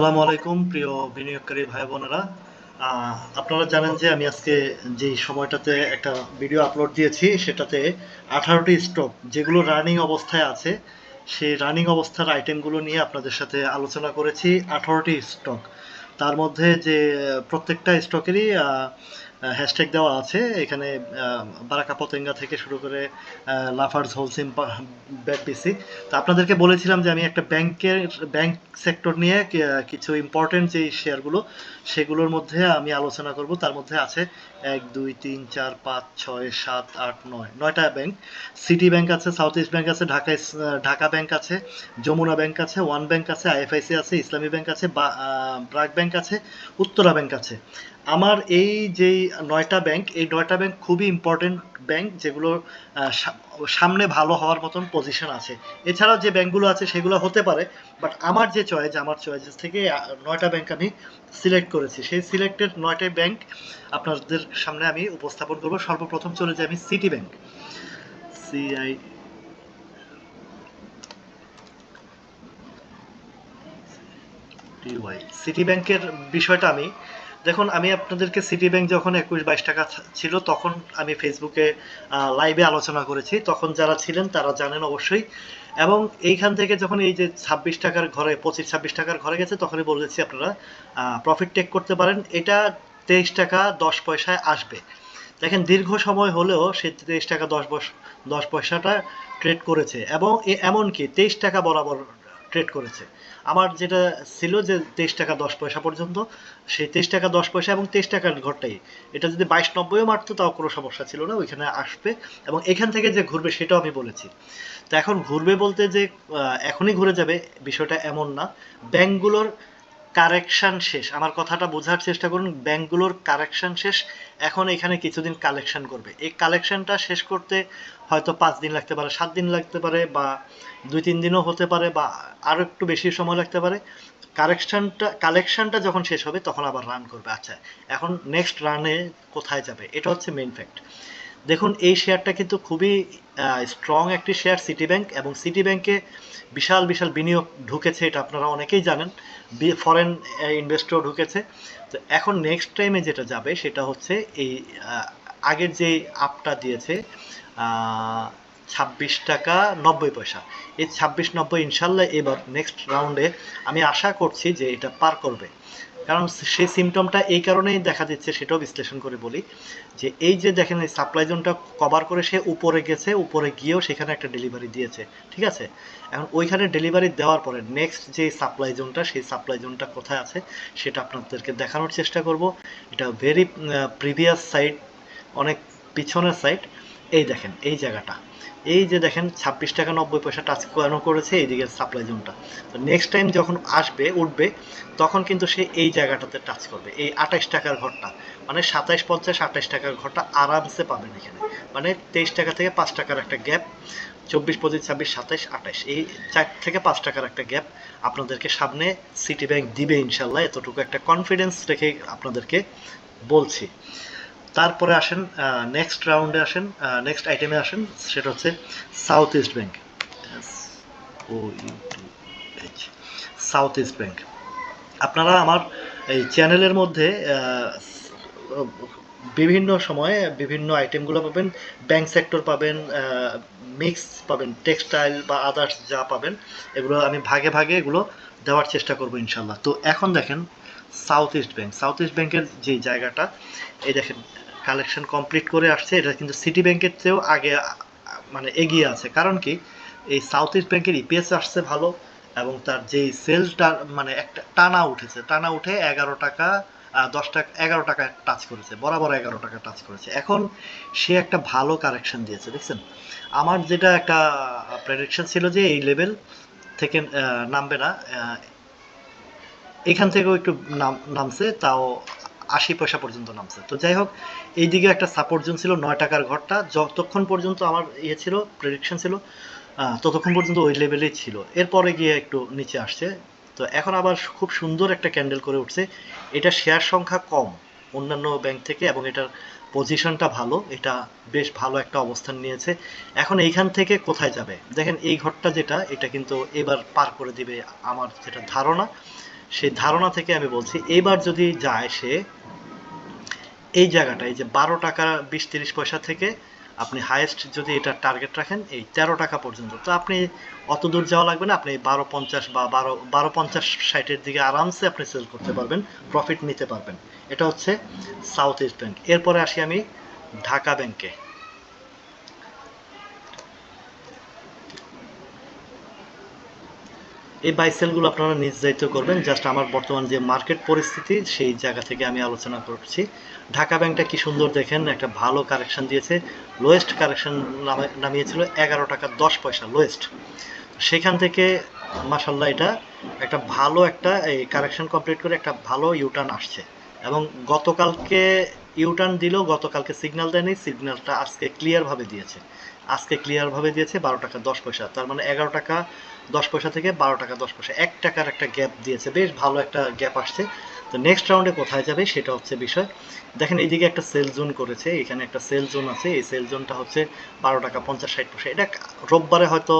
আসসালামু আলাইকুম, প্রিয় বিনিয়োগকারী ভাই বোনেরা। আপনারা জানেন যে আমি আজকে যে সময়টাতে একটা ভিডিও আপলোড দিয়েছি, সেটাতে আঠারোটি স্টক, যেগুলো রানিং অবস্থায় আছে, সেই রানিং অবস্থার আইটেমগুলো নিয়ে আপনাদের সাথে আলোচনা করেছি, আঠারোটি স্টক। তার মধ্যে যে প্রত্যেকটা স্টকেরই হ্যাশট্যাগ দেওয়া আছে। এখানে বারাকা পতেঙ্গা থেকে শুরু করে লাফার্স, হোলসিম ব্যাট পিসি। তো আপনাদেরকে বলেছিলাম যে আমি একটা ব্যাংকের, ব্যাংক সেক্টর নিয়ে কিছু ইম্পর্টেন্ট যে শেয়ারগুলো, সেগুলোর মধ্যে আমি আলোচনা করব। তার মধ্যে আছে এক, দুই, তিন, চার, পাঁচ, ছয়, সাত, আট, নয়, নয়টা ব্যাংক। সিটি ব্যাংক আছে সাউথ ইস্ট ব্যাংক আছে ঢাকা ঢাকা ব্যাংক আছে যমুনা ব্যাংক আছে ওয়ান ব্যাংক আছে আইএফআইসি আছে ইসলামী ব্যাংক আছে ব্রাক ব্যাংক আছে উত্তরা ব্যাংক আছে। আমার এই যেই নয়টা ব্যাংক এই নয়টা ব্যাংক খুবই ইম্পর্টেন্ট ব্যাংক যেগুলো সামনে ভালো হওয়ার মতন পজিশন আছে। এছাড়াও যে ব্যাংকগুলো আছে সেগুলো হতে পারে বাট আমার যে চয়েস আমার চয়েস থেকে নয়টা ব্যাংক আমি সিলেক্ট করেছি। সেই সিলেক্টেড নয়টাই ব্যাংক আপনাদের সামনে আমি উপস্থাপন করব। সর্বপ্রথম চলে যাই আমি সিটি ব্যাংক সিআই সিটি ব্যাংকের বিষয়টা আমি দেখুন, আমি আপনাদেরকে সিটি ব্যাংক যখন একুশ বাইশ টাকা ছিল, তখন আমি ফেসবুকে লাইভে আলোচনা করেছি। তখন যারা ছিলেন, তারা জানেন অবশ্যই। এবং এইখান থেকে যখন এই যে ছাব্বিশ টাকার ঘরে, পঁচিশ ছাব্বিশ টাকার ঘরে গেছে, তখনই বলেছি আপনারা প্রফিট টেক করতে পারেন। এটা তেইশ টাকা দশ পয়সায় আসবে। দেখেন, দীর্ঘ সময় হলেও সে তেইশ টাকা দশ দশ পয়সাটা ট্রেড করেছে। এবং এমনকি তেইশ টাকা বরাবর ট্রেড করেছে। আমার যেটা ছিল যে তেইশ টাকা দশ পয়সা পর্যন্ত, সেই তেইশ টাকা দশ পয়সা এবং তেইশ টাকার ঘরটাই। এটা যদি বাইশ নব্বইও মারতো, তাও কোনো সমস্যা ছিল না, ওইখানে আসবে। এবং এখান থেকে যে ঘুরবে, সেটাও আমি বলেছি। তো এখন ঘুরবে বলতে যে এখনই ঘুরে যাবে, বিষয়টা এমন না। ব্যাংকগুলোর কারেকশন শেষ। আমার কথাটা বোঝার চেষ্টা করুন, ব্যাংকগুলোর কারেকশন শেষ, এখন এখানে কিছুদিন কালেকশন করবে। এই কালেকশনটা শেষ করতে হয়তো পাঁচ দিন লাগতে পারে, সাত দিন লাগতে পারে, বা দুই তিন দিনও হতে পারে, বা আরও একটু বেশি সময় লাগতে পারে। কারেকশনটা, কালেকশনটা যখন শেষ হবে, তখন আবার রান করবে। আচ্ছা এখন নেক্সট রানে কোথায় যাবে? এটা হচ্ছে মেইন ফ্যাক্ট দেখুন, এই শেয়ারটা কিন্তু খুবই স্ট্রং একটি শেয়ার সিটি ব্যাংক এবং সিটি ব্যাংকে বিশাল বিশাল বিনিয়োগ ঢুকেছে, এটা আপনারা অনেকেই জানেন। ফরেন ইনভেস্টর ঢুকেছে। তো এখন নেক্সট টাইমে যেটা যাবে, সেটা হচ্ছে এই আগের যে আপটা দিয়েছে ছাব্বিশ টাকা নব্বই পয়সা। এই ছাব্বিশ, নব্বই, ইনশাল্লাহ এবার নেক্সট রাউন্ডে আমি আশা করছি যে এটা পার করবে। কারণ সেই সিমটমটা এই কারণেই দেখা দিচ্ছে, সেটাও বিশ্লেষণ করে বলি, যে এই যে দেখেন এই সাপ্লাই জোনটা কভার করে সে উপরে গেছে, উপরে গিয়েও সেখানে একটা ডেলিভারি দিয়েছে, ঠিক আছে? এখন ওইখানে ডেলিভারি দেওয়ার পরে নেক্সট যে সাপ্লাই জোনটা সেই সাপ্লাই জোনটা কোথায় আছে, সেটা আপনাদেরকে দেখানোর চেষ্টা করব। এটা ভেরি প্রিভিয়াস সাইড অনেক পিছনের সাইড এই দেখেন, এই জায়গাটা। এই যে দেখেন, ছাব্বিশ টাকা নব্বই পয়সা টাচ কেন করেছে এইদিকে সাপ্লাই জোনটা তো নেক্সট টাইম যখন আসবে, উঠবে, তখন কিন্তু সে এই জায়গাটাতে টাচ করবে, এই আঠাইশ টাকার ঘরটা। মানে সাতাইশ, পঞ্চাশ, আঠাইশ টাকার ঘরটা আরামসে পাবেন এখানে। মানে তেইশ টাকা থেকে পাঁচ টাকার একটা গ্যাপ চব্বিশ, পঁচিশ, ছাব্বিশ, সাতাইশ, আঠাইশ, এই চার থেকে পাঁচ টাকার একটা গ্যাপ আপনাদেরকে সামনে সিটি ব্যাংক দিবে ইনশাল্লাহ। এতটুকু একটা কনফিডেন্স রেখে আপনাদেরকে বলছি। তারপরে আসেন নেক্সট রাউন্ডে আসেন নেক্সট আইটেমে আসেন, সেটা হচ্ছে সাউথ ইস্ট ব্যাংক ও এইচ সাউথ ইস্ট ব্যাংক আপনারা আমার এই চ্যানেলের মধ্যে বিভিন্ন সময়ে বিভিন্ন আইটেমগুলো পাবেন ব্যাংক সেক্টর পাবেন মিক্স পাবেন টেক্সটাইল বা আদার্স যা পাবেন, এগুলো আমি ভাগে ভাগে এগুলো দেওয়ার চেষ্টা করব ইনশাল্লাহ তো এখন দেখেন south east bank south east ব্যাংকের যে জায়গাটা, এই দেখেন কালেকশন কমপ্লিট করে আসছে, এটা কিন্তু সিটি ব্যাংকের চেয়েও আগে মানে এগিয়ে আছে। কারণ কি? এই সাউথ ইস্ট ব্যাংকের ইপিএস আসছে ভালো, এবং তার যেই সেলটা মানে একটা টানা উঠেছে। টানা উঠে এগারো টাকা দশ টাকা, এগারো টাকা টাচ করেছে, বরাবর এগারো টাকা টাচ করেছে। এখন সে একটা ভালো কারেকশন দিয়েছে, দেখছেন? আমার যেটা একটা প্রেডিকশন ছিল যে এই লেভেল থেকে নামবে না এখান থেকেও একটু নাম, নামছে, তাও আশি পয়সা পর্যন্ত নামছে। তো যাই হোক, এইদিকে একটা সাপোর্ট জোন ছিল, নয় টাকার ঘরটা। যতক্ষণ পর্যন্ত আমার ইয়ে ছিল প্রেডিকশন ছিল ততক্ষণ পর্যন্ত ওই লেভেলেই ছিল। এরপরে গিয়ে একটু নিচে আসছে। তো এখন আবার খুব সুন্দর একটা ক্যান্ডেল করে উঠছে। এটা শেয়ার সংখ্যা কম, অন্যান্য ব্যাংক থেকে, এবং এটার পজিশনটা ভালো। এটা বেশ ভালো একটা অবস্থান নিয়েছে। এখন এইখান থেকে কোথায় যাবে? দেখেন, এই ঘরটা যেটা, এটা কিন্তু এবার পার করে দিবে আমার যেটা ধারণা। সেই ধারণা থেকে আমি বলছি এইবার যদি যায় সে, এই জায়গাটা, এই যে বারো টাকা বিশ তিরিশ পয়সা থেকে আপনি হাইয়েস্ট যদি এটা টার্গেট রাখেন, এই তেরো টাকা পর্যন্ত। তো আপনি অত দূর যাওয়া লাগবে না, আপনি বারো পঞ্চাশ বা বারো বারো পঞ্চাশ ষাটের দিকে আরামসে আপনি সেল করতে পারবেন প্রফিট নিতে পারবেন। এটা হচ্ছে সাউথ ইস্ট ব্যাংক এরপরে আসি আমি ঢাকা ব্যাংকে এই বাইসেলগুলো আপনারা নির্ধারিত করবেন। জাস্ট আমার বর্তমান যে মার্কেট পরিস্থিতি, সেই জায়গা থেকে আমি আলোচনা করছি। ঢাকা ব্যাংকটা কি সুন্দর দেখেন, একটা ভালো কারেকশন দিয়েছে। লোয়েস্ট কারেকশন নামিয়েছিল এগারো টাকা দশ পয়সা লোয়েস্ট সেখান থেকে মাসাল্লাহ এটা একটা ভালো একটা, এই কারেকশন কমপ্লিট করে একটা ভালো ইউটার্ন আসছে। এবং গতকালকে ইউটার্ন দিলেও গতকালকে সিগন্যাল দেয়নি সিগন্যালটা আজকে ক্লিয়ারভাবে দিয়েছে। আজকে ক্লিয়ারভাবে দিয়েছে বারো টাকা দশ পয়সা, তার মানে এগারো টাকা দশ পয়সা থেকে বারো টাকা দশ পয়সা। এক টাকার একটা গ্যাপ দিয়েছে। বেশ ভালো একটা গ্যাপ আসছে। তো নেক্সট রাউন্ডে কোথায় যাবে সেটা হচ্ছে বিষয়। দেখেন এইদিকে একটা সেল জোন করেছে। এখানে একটা সেল জোন আছে। এই সেল জোনটা হচ্ছে বারো টাকা পঞ্চাশ ষাট পয়সা। এটা রোববারে হয়তো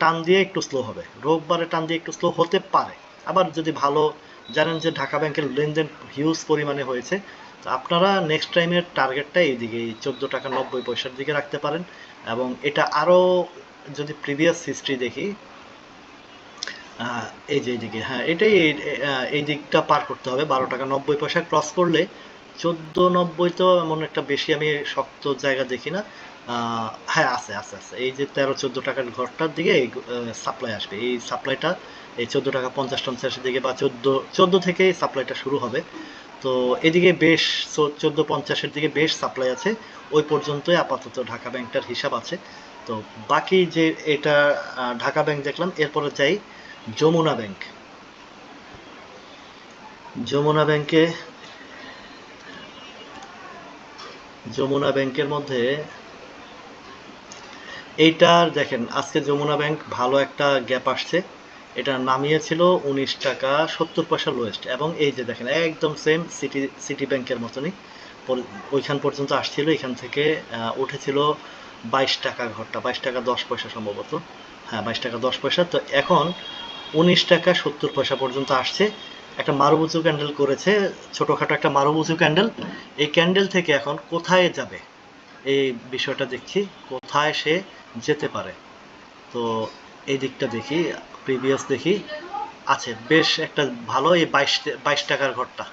টান দিয়ে একটু স্লো হবে। রোববারে টান দিয়ে একটু স্লো হতে পারে। আবার যদি ভালো জানেন যে ঢাকা ব্যাংকের লেনদেন হিউজ পরিমাণে হয়েছে তো আপনারা নেক্সট টাইমের টার্গেটটা এইদিকে এই চোদ্দ টাকা নব্বই পয়সার দিকে রাখতে পারেন। এবং এটা আরও যদি প্রিভিয়াস হিস্ট্রি দেখি এই যে এইদিকে হ্যাঁ এটাই এই- দিকটা পার করতে হবে, বারো টাকা নব্বই পয়সা ক্রস করলে চোদ্দ নব্বই তো এমন একটা বেশি আমি শক্ত জায়গা দেখি না। হ্যাঁ আছে আছে আছে, এই যে তেরো চোদ্দ টাকার ঘরটার দিকে এই সাপ্লাই আসবে, এই সাপ্লাইটা এই চোদ্দ টাকা পঞ্চাশ পঞ্চাশের দিকে বা চোদ্দ চোদ্দ থেকে সাপ্লাইটা শুরু হবে। তো এদিকে বেশ চোদ্দ পঞ্চাশের দিকে বেশ সাপ্লাই আছে, ওই পর্যন্তই আপাতত ঢাকা ব্যাংকটার হিসাব আছে। তো বাকি যে এটা ঢাকা ব্যাংক দেখলাম, এরপরে যাই যমুনা ব্যাংক। যমুনা ব্যাংকে, যমুনা ব্যাংকের মধ্যে এইটার দেখেন, আজকে যমুনা ব্যাংক ভালো একটা গ্যাপ আসছে। এটা নামিয়েছিল উনিশ টাকা সত্তর পয়সা লোয়েস্ট এবং এই যে দেখেন, একদম সেম সিটি সিটি ব্যাংকের মতনই। ওইখান পর্যন্ত আসছিল, এখান থেকে উঠেছিল বাইশ টাকা ঘরটা, বাইশ টাকা দশ পয়সা সম্ভবত। হ্যাঁ বাইশ টাকা দশ পয়সা। তো এখন উনিশ টাকা সত্তর পয়সা পর্যন্ত আসছে। একটা মারুবুজু ক্যান্ডেল করেছে, ছোটখাটো একটা মারুবুজু ক্যান্ডেল এই ক্যান্ডেল থেকে এখন কোথায় যাবে? এই বিষয়টা দেখছি, কোথায় সে যেতে পারে? তো এই দিকটা দেখি প্রিভিয়াস দেখি। আছে, বেশ একটা ভালো, এই বাইশ বাইশ টাকার ঘরটা।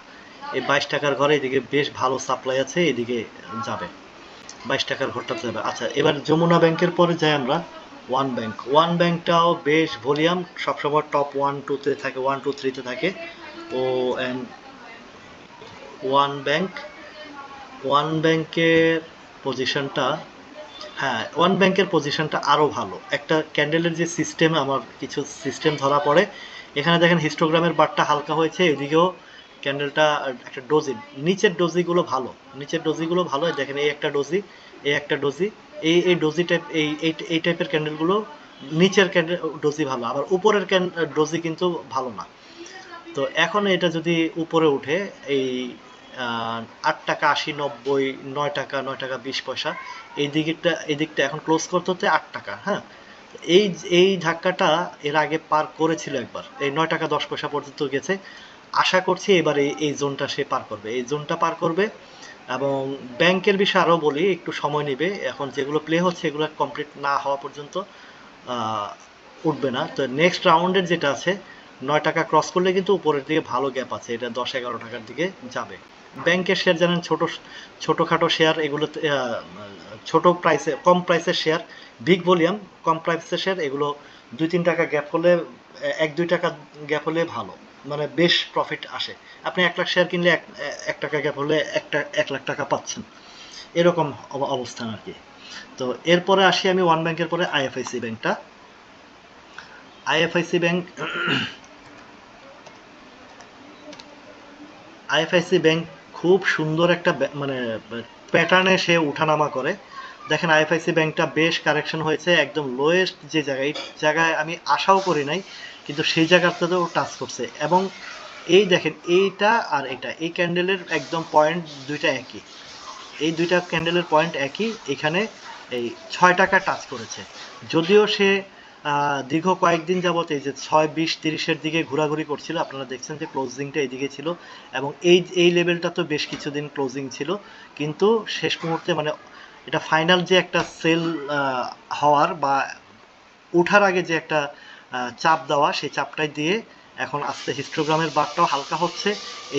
এই বাইশ টাকার ঘরে এদিকে বেশ ভালো সাপ্লাই আছে, এদিকে যাবে। বাইশ টাকার ঘরটা যাবে। আচ্ছা এবার যমুনা ব্যাংকের পরে যাই আমরা। ওয়ান ব্যাংক ওয়ান ব্যাংকটাও বেশ ভলিউম, সবসময় টপ ওয়ান টুতে থাকে ওয়ান টু থ্রিতে থাকে। ও অ্যান্ড ওয়ান ব্যাংক ওয়ান ব্যাংকের পজিশনটা হ্যাঁ ওয়ান ব্যাংকের পজিশনটা আরও ভালো। একটা ক্যান্ডেলের যে সিস্টেম আমার কিছু সিস্টেম ধরা পড়ে। এখানে দেখেন হিস্টোগ্রামের বারটা হালকা হয়েছে, এদিকেও ক্যান্ডেলটা একটা ডোজি নিচের ডোজিগুলো ভালো। নিচের ডোজিগুলো ভালো, দেখেন এই একটা ডোজি এই একটা ডোজি এই এই ডোজি টাইপ এই, এই- টাইপের ক্যান্ডেলগুলো নিচের ক্যান্ডেল ডোজি ভালো, আবার উপরের ডোজি কিন্তু ভালো না। তো এখন এটা যদি উপরে উঠে, এই আট টাকা আশি নব্বই, নয় টাকা নয় টাকা বিশ পয়সা, এই দিকটা এই দিকটা এখন ক্লোজ করতে হতে আট টাকা হ্যাঁ? এই এই ধাক্কাটা এর আগে পার করেছিল একবার, এই নয় টাকা দশ পয়সা পর্যন্ত গেছে। আশা করছি এবার এই জোনটা সে পার করবে। এই জোনটা পার করবে এবং ব্যাংকের বিষয়ে আরও বলি একটু সময় নেবে। এখন যেগুলো প্লে হচ্ছে এগুলো কমপ্লিট না হওয়া পর্যন্ত উঠবে না। তো নেক্সট রাউন্ডের যেটা আছে নয় টাকা ক্রস করলে কিন্তু উপরের দিকে ভালো গ্যাপ আছে। এটা দশ এগারো টাকার দিকে যাবে। ব্যাংকের শেয়ার জানেন ছোট ছোটোখাটো শেয়ার এগুলোতে আহ, ছোট প্রাইসে কম প্রাইসের শেয়ার বিগ ভলিউম কম প্রাইসের শেয়ার এগুলো দুই তিন টাকা গ্যাপ করলে এক দুই টাকা গ্যাপ হলে ভালো। মানে বেশ প্রফিট আসে। আপনি এক লাখ শেয়ার কিনলে এক টাকা গ্যাপ হলে একটা, এক লাখ টাকা পাচ্ছেন। এরকম অব- অবস্থান আর কি। তো এরপরে আসি আমি ওয়ান ব্যাংকের পরে আইএফআইসি ব্যাংকটা আইএফআইসি ব্যাংক আইএফআইসি ব্যাংক খুব সুন্দর একটা মানে প্যাটার্নে সে উঠানামা করে। দেখেন আইএফআইসি ব্যাংকটা বেশ কারেকশন হয়েছে, একদম লোয়েস্ট যে জায়গায় জায়গায় আমি আশাও করি নাই। কিন্তু সেই জায়গাটাতেও টাচ করছে। এবং এই দেখেন, এইটা আর এটা, এই ক্যান্ডেলের একদম পয়েন্ট দুইটা একই। এই দুইটা ক্যান্ডেলের পয়েন্ট একই, এখানে এই ছয় টাকা টাচ করেছে। যদিও সে দীর্ঘ কয়েকদিন যাবত এই যে ছয়, বিশ, তিরিশের দিকে ঘোরাঘুরি করছিল, আপনারা দেখছেন যে ক্লোজিংটা এইদিকে ছিল। এবং এই এই লেভেলটা তো বেশ কিছুদিন ক্লোজিং ছিল। কিন্তু শেষ মুহূর্তে মানে এটা ফাইনাল যে একটা সেল হওয়ার বা ওঠার আগে যে একটা চাপ দেওয়া, সেই চাপটাই দিয়ে এখন আস্তে হিস্টোগ্রামের বারটাও হালকা হচ্ছে।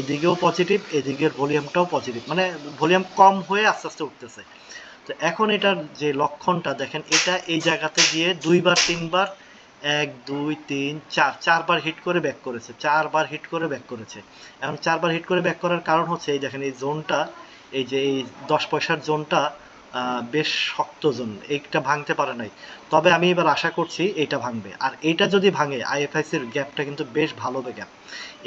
এদিকেও পজিটিভ এদিকের ভলিউমটাও পজিটিভ মানে ভলিউম কম হয়ে আস্তে আস্তে উঠতেছে। তো এখন এটার যে লক্ষণটা, দেখেন এটা এই জায়গাতে গিয়ে দুইবার, তিনবার, এক, দুই, তিন, চার, চারবার হিট করে ব্যাক করেছে। চারবার হিট করে ব্যাক করেছে। এখন চারবার হিট করে ব্যাক করার কারণ হচ্ছে, এই দেখেন এই জোনটা এই যে এই দশ পয়সার জোনটা বেশ শক্ত জোন এইটা ভাঙতে পারে নাই। তবে আমি এবার আশা করছি এইটা ভাঙবে। আর এইটা যদি ভাঙে আইএফআইসির গ্যাপটা কিন্তু বেশ ভালো গ্যাপ।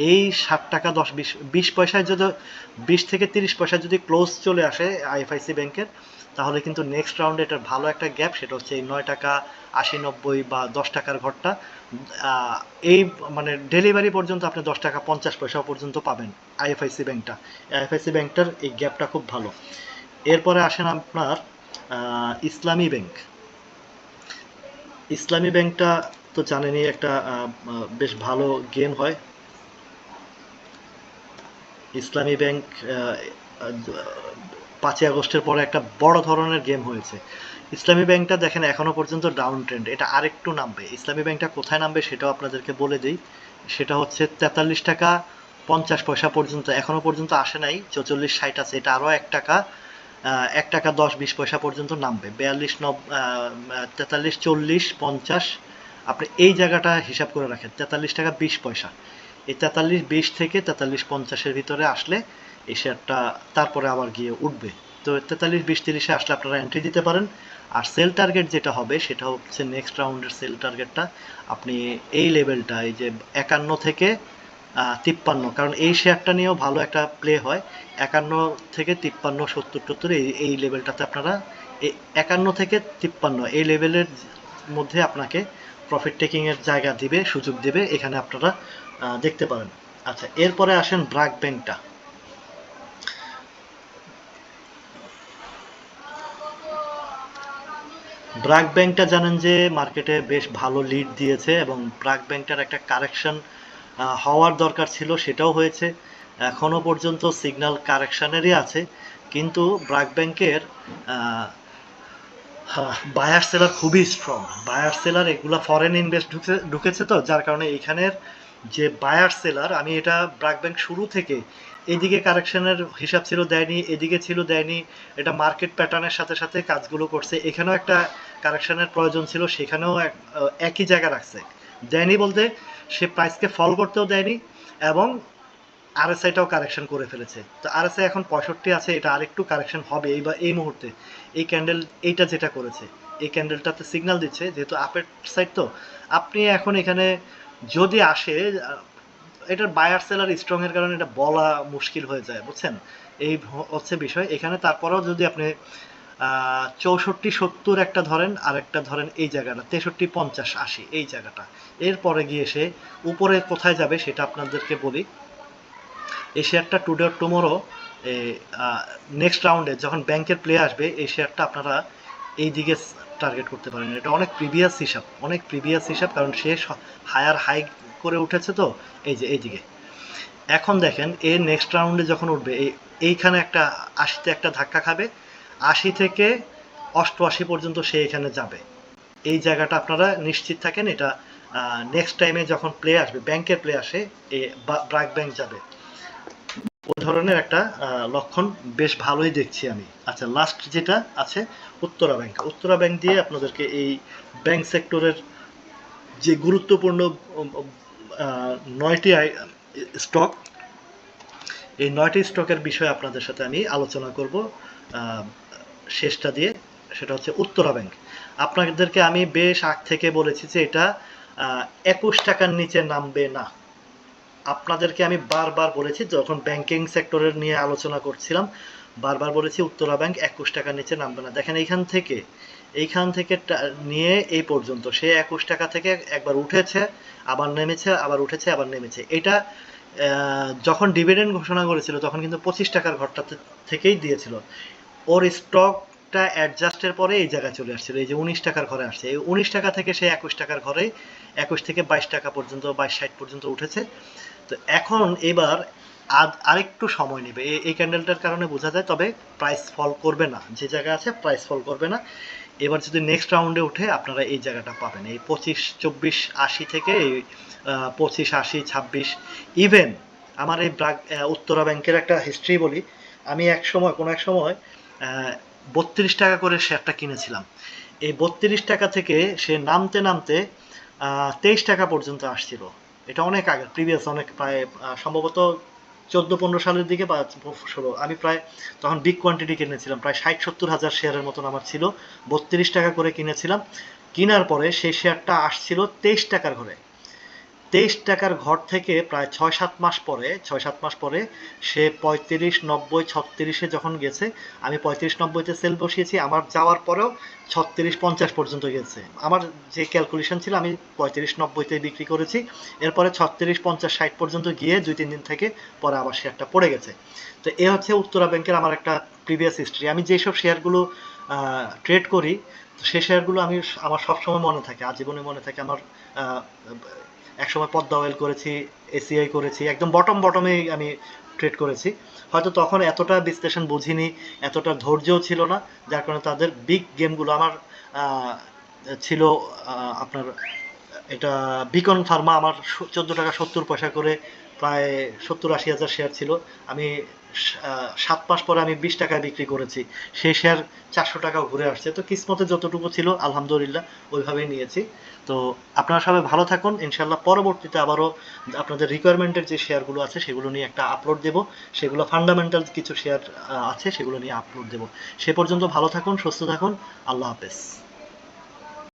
এই ষাট টাকা দশ, বিশ বিশ পয়সায় যদি, বিশ থেকে তিরিশ পয়সা যদি ক্লোজ চলে আসে আইএফআইসি ব্যাংকের তাহলে কিন্তু নেক্সট রাউন্ডে এটার ভালো একটা গ্যাপ, সেটা হচ্ছে এই নয় টাকা আশি নব্বই বা দশ টাকার ঘরটা। এই মানে ডেলিভারি পর্যন্ত আপনি দশ টাকা পঞ্চাশ পয়সা পর্যন্ত পাবেন আইএফআইসি ব্যাংকটা আইএফআইসি ব্যাংকটার এই গ্যাপটা খুব ভালো। এরপরে আসেন আপনার ইসলামী ব্যাংক। ইসলামী ব্যাংকটা তো জানেনই, একটা বেশ ভালো গেম হয়। ইসলামী ব্যাংক পাঁচই আগস্টের পরে একটা বড় ধরনের গেম হয়েছে। ইসলামী ব্যাংকটা দেখেন এখনও পর্যন্ত ডাউন ট্রেন্ড। এটা আরেকটু নামবে। ইসলামী ব্যাংকটা কোথায় নামবে সেটাও আপনাদেরকে বলে দিই। সেটা হচ্ছে তেতাল্লিশ টাকা পঞ্চাশ পয়সা পর্যন্ত, এখনও পর্যন্ত আসে নাই। চৌচল্লিশ, ষাট আছে। এটা আরও এক টাকা এক টাকা দশ, বিশ পয়সা পর্যন্ত নামবে। বিয়াল্লিশ, নব তেতাল্লিশ, চল্লিশ, পঞ্চাশ, আপনি এই জায়গাটা হিসাব করে রাখেন, তেতাল্লিশ টাকা, বিশ পয়সা। এই তেতাল্লিশ, বিশ থেকে তেতাল্লিশ, পঞ্চাশের ভিতরে আসলে এই শেয়ারটা তারপরে আবার গিয়ে উঠবে। তো তেতাল্লিশ, বিশ, তিরিশে আসলে আপনারা এন্ট্রি দিতে পারেন। আর সেল টার্গেট যেটা হবে, সেটা হচ্ছে নেক্সট রাউন্ডের সেল টার্গেটটা আপনি এই লেভেলটা এই যে একান্ন থেকে তিপ্পান্ন। কারণ এই শেয়ারটা নিয়েও ভালো একটা প্লে হয়। একান্ন থেকে তিপ্পান্ন, সত্তর টত্তর এই এই লেভেলটাতে আপনারা একান্ন থেকে তিপ্পান্ন, এই লেভেলের মধ্যে আপনাকে প্রফিট টেকিং এর জায়গা দিবে, সুযোগ দিবে, এখানে আপনারা দেখতে পারেন। আচ্ছা এরপরে আসেন ব্রাক ব্যাংকটা ব্রাক ব্যাংকটা জানেন যে মার্কেটে বেশ ভালো লিড দিয়েছে এবং ব্রাক ব্যাংকটার একটা কারেকশন হওয়ার দরকার ছিল, সেটাও হয়েছে। এখনও পর্যন্ত সিগন্যাল কারেকশনেরই আছে, কিন্তু ব্রাক ব্যাংকের বায়ার সেলার খুবই স্ট্রং বায়ার সেলার এগুলা ফরেন ইনভেস্ট ঢুকে ঢুকেছে তো, যার কারণে এখানের যে বায়ার সেলার আমি এটা ব্রাক ব্যাংক শুরু থেকে এদিকে কারেকশনের হিসাব ছিল দেয়নি, এদিকে ছিল দেয়নি, এটা মার্কেট প্যাটার্নের সাথে সাথে কাজগুলো করছে। এখানেও একটা কারেকশনের প্রয়োজন ছিল, সেখানেও এক- একই জায়গা রাখছে। দেয়নি বলতে সে প্রাইসকে ফল করতেও দেয়নি এবং আরএসআইটাও কারেকশন করে ফেলেছে। তো আরএসআই এখন পঁয়ষট্টি আছে, এটা আরেকটু কারেকশন হবে এই বা এই মুহূর্তে। এই ক্যান্ডেল এইটা যেটা করেছে, এই ক্যান্ডেলটাতে সিগন্যাল দিচ্ছে, যেহেতু আপের সাইড তো, আপনি এখন এখানে যদি আসে এটার বায়ার সেলার স্ট্রং এর কারণে এটা বলা মুশকিল হয়ে যায়, বুঝছেন? এই হচ্ছে বিষয়। এখানে তারপরেও যদি আপনি চৌষট্টি, সত্তর একটা ধরেন, আর একটা ধরেন এই জায়গাটা, তেষট্টি, পঞ্চাশ, আশি, এই জায়গাটা। এরপরে গিয়ে সে উপরে কোথায় যাবে সেটা আপনাদেরকে বলি। এই শেয়ারটা টুডে অর টুমোরো নেক্সট রাউন্ডে যখন ব্যাংকের প্লে আসবে এই শেয়ারটা আপনারা এই দিকে টার্গেট করতে পারেন। এটা অনেক প্রিভিয়াস হিসাব, অনেক প্রিভিয়াস হিসাব, কারণ সে হায়ার হাই করে উঠেছে তো, এই যে এইদিকে এখন দেখেন এর নেক্সট রাউন্ডে যখন উঠবে, এই, এইখানে একটা আশিতে একটা ধাক্কা খাবে আশি থেকে অষ্টআশি পর্যন্ত সে এখানে যাবে। এই জায়গাটা আপনারা নিশ্চিত থাকেন, এটা নেক্সট টাইমে যখন প্লে আসবে ব্যাংকের প্লে আসে, এ ব্রাক ব্যাংক যাবে। ওই ধরনের একটা লক্ষণ বেশ ভালোই দেখছি আমি। আচ্ছা লাস্ট যেটা আছে, উত্তরা ব্যাংক উত্তরা ব্যাংক দিয়ে আপনাদেরকে এই ব্যাংক সেক্টরের যে গুরুত্বপূর্ণ নয়টি স্টক এই নয়টি স্টকের বিষয়ে আপনাদের সাথে আমি আলোচনা করব। শেষটা দিয়ে, সেটা হচ্ছে উত্তরা ব্যাংক। আপনাদেরকে আমি বেশ আগ থেকে বলেছি যে এটা একুশ টাকার নিচে নামবে না। আপনাদেরকে আমি বারবার বলেছি, যখন ব্যাংকিং সেক্টরের নিয়ে আলোচনা করছিলাম, বারবার বলেছি উত্তরা ব্যাংক একুশ টাকার নিচে নামবে না। দেখেন এইখান থেকে এইখান থেকে নিয়ে এই পর্যন্ত, সে একুশ টাকা থেকে একবার উঠেছে, আবার নেমেছে, আবার উঠেছে, আবার নেমেছে। এটা যখন ডিভিডেন্ড ঘোষণা করেছিল, তখন কিন্তু পঁচিশ টাকার ঘরটা থেকেই দিয়েছিল। ওর স্টকটা অ্যাডজাস্টের পরে এই জায়গায় চলে আসছিল, এই যে উনিশ টাকার ঘরে আসছে। এই উনিশ টাকা থেকে সে একুশ টাকার ঘরে একুশ থেকে বাইশ টাকা পর্যন্ত, বাইশ ষাট পর্যন্ত উঠেছে। তো এখন এবার আরেকটু সময় নেবে। এই- ক্যান্ডেলটার কারণে বোঝা যায়, তবে প্রাইস ফল করবে না। যে জায়গা আছে প্রাইস ফল করবে না। এবার যদি নেক্সট রাউন্ডে উঠে আপনারা এই জায়গাটা পাবেন। এই পঁচিশ, চব্বিশ, আশি থেকে এই পঁচিশ, আশি, ছাব্বিশ ইভেন আমার এই উত্তরা ব্যাংকের একটা হিস্ট্রি বলি। আমি এক সময়, কোনো এক সময় বত্রিশ টাকা করে শেয়ারটা কিনেছিলাম। এই বত্রিশ টাকা থেকে সে নামতে নামতে তেইশ টাকা পর্যন্ত আসছিল। এটা অনেক আগে প্রিভিয়াস অনেক প্রায় সম্ভবত চোদ্দ পনেরো সালের দিকে বা ষোলো, আমি প্রায় তখন বিগ কোয়ান্টিটি কিনেছিলাম। প্রায় ষাট সত্তর হাজার শেয়ারের মতন আমার ছিল। বত্রিশ টাকা করে কিনেছিলাম। কেনার পরে সেই শেয়ারটা আসছিল তেইশ টাকার ঘরে। তেইশ টাকার ঘর থেকে প্রায় ছয় সাত মাস পরে, ছয় সাত মাস পরে সে পঁয়ত্রিশ, নব্বই, ছত্রিশে যখন গেছে, আমি পঁয়ত্রিশ, নব্বইতে সেল বসিয়েছি, আমার যাওয়ার পরেও ছত্রিশ, পঞ্চাশ পর্যন্ত গেছে। আমার যে ক্যালকুলেশন ছিল, আমি পঁয়ত্রিশ, নব্বইতে বিক্রি করেছি, এরপরে ছত্রিশ, পঞ্চাশ, ষাট পর্যন্ত গিয়ে দুই, তিন দিন থেকে পরে আবার শেয়ারটা পড়ে গেছে। তো এ হচ্ছে উত্তরা ব্যাংকের আমার একটা প্রিভিয়াস হিস্ট্রি আমি যেসব শেয়ারগুলো ট্রেড করি তো সেই শেয়ারগুলো আমি আমার সবসময় মনে থাকে, আজীবনে মনে থাকে আমার একসময় পদ্মা অয়েল করেছি এসিআই করেছি, একদম বটম বটমেই আমি ট্রেড করেছি। হয়তো তখন এতটা বিশ্লেষণ বুঝিনি, এতটা ধৈর্যও ছিল না, যার কারণে তাদের বিগ গেমগুলো আমার ছিল আপনার, এটা বিকন ফার্মা আমার চোদ্দ টাকা সত্তর পয়সা করে প্রায় সত্তর আশি হাজার শেয়ার ছিল। আমি সাত মাস পরে আমি বিশ টাকায় বিক্রি করেছি। সেই শেয়ার চারশো টাকা ঘুরে আসছে। তো কিসমতে যতটুকু ছিল, আলহামদুলিল্লাহ, ওইভাবেই নিয়েছি। তো আপনারা সবাই ভালো থাকুন। ইনশাল্লাহ পরবর্তীতে আবারও আপনাদের রিকোয়ারমেন্টের যে শেয়ারগুলো আছে, সেগুলো নিয়ে একটা আপলোড দেব। সেগুলো ফান্ডামেন্টাল কিছু শেয়ার আছে, সেগুলো নিয়ে আপলোড দেব। সে পর্যন্ত ভালো থাকুন, সুস্থ থাকুন। আল্লাহ হাফেজ।